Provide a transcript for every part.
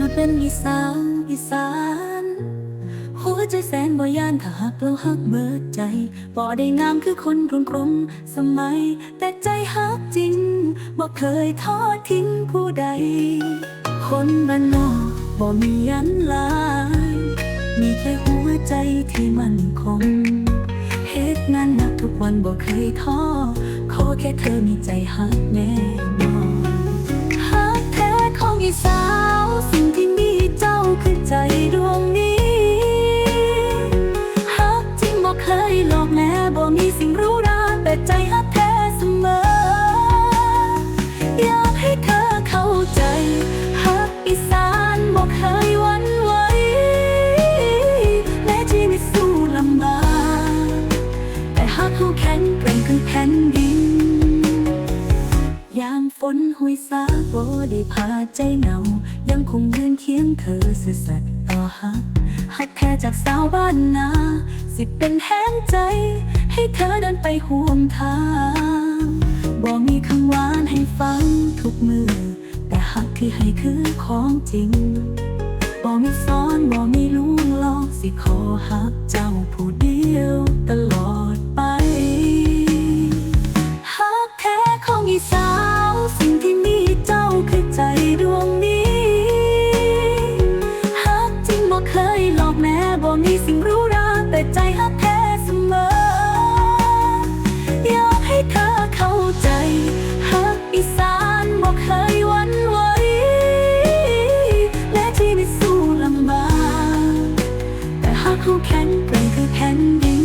นกเป็นอีสาน หัวใจแสนบ่ยานถ้าหักเราหักเบิดใจบ่ได้งามคือคนกรุงกรมสมัย แต่ใจหักจริงบ่เคยทอดทิ้งผู้ใด คนบ้านนอกบ่มีอันหลาย มีแค่หัวใจที่มั่นคงเฮ็ดงานหนักทุกวันบ่เคยท้อขอแค่เธอมีใจหักแน่นอนหักแท้ของอีสาวสิ นหุยสาบ่ได้พาใจเหงายังคงยืนเคียงเธอสื่อสัตย์ต่อหักหักแค่จากสาวบ้านนา สิเป็นแห้งใจ ให้เธอเดินไปห่วงทางบ่มีคำหวานให้ฟังทุกมือ แต่หักที่ให้คือของจริงบ่มีซ้อนบ่มีลุงลองสิขอหักเจ้า แต่หากเขาแข็งแกร่งคือแผ่นดิน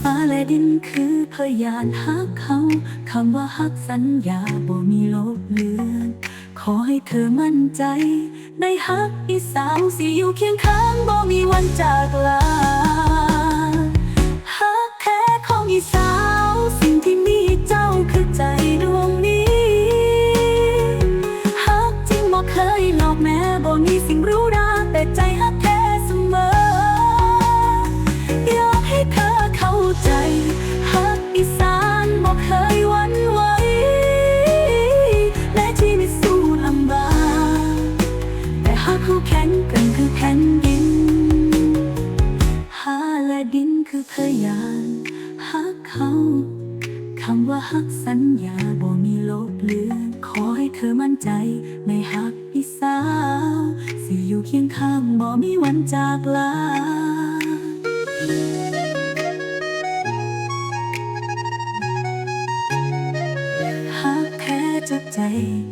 ฟ้าและดินคือพยานฮักเขา คำว่าฮักสัญญาบ่มีลบเลือน ขอให้เธอมั่นใจ ในฮักอีสาวสิอยู่เคียงข้างบ่มีวันจากลาฮักแท้ของอีสาวสิ่งที่มีเจ้าคือใจดวงนี้ฮักจริงบ่เคยหลอกแม้บ่มีสิ่งรู้ราแต่ใจฮัก แต่หากเขาแข็งแกร่งคือแผ่นดินหาและดินคือพยานฮักเขา คำว่าฮักสัญญาบ่มีลบเลือน ขอให้เธอมั่นใจในฮักอีสาว สิอยู่เคียงข้างบ่มีวันจากลาหักแท้จากใจ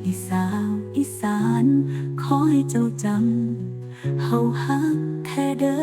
อีสาวอีสาน ขอให้เจ้าจำเฮาฮักแท้เด้อ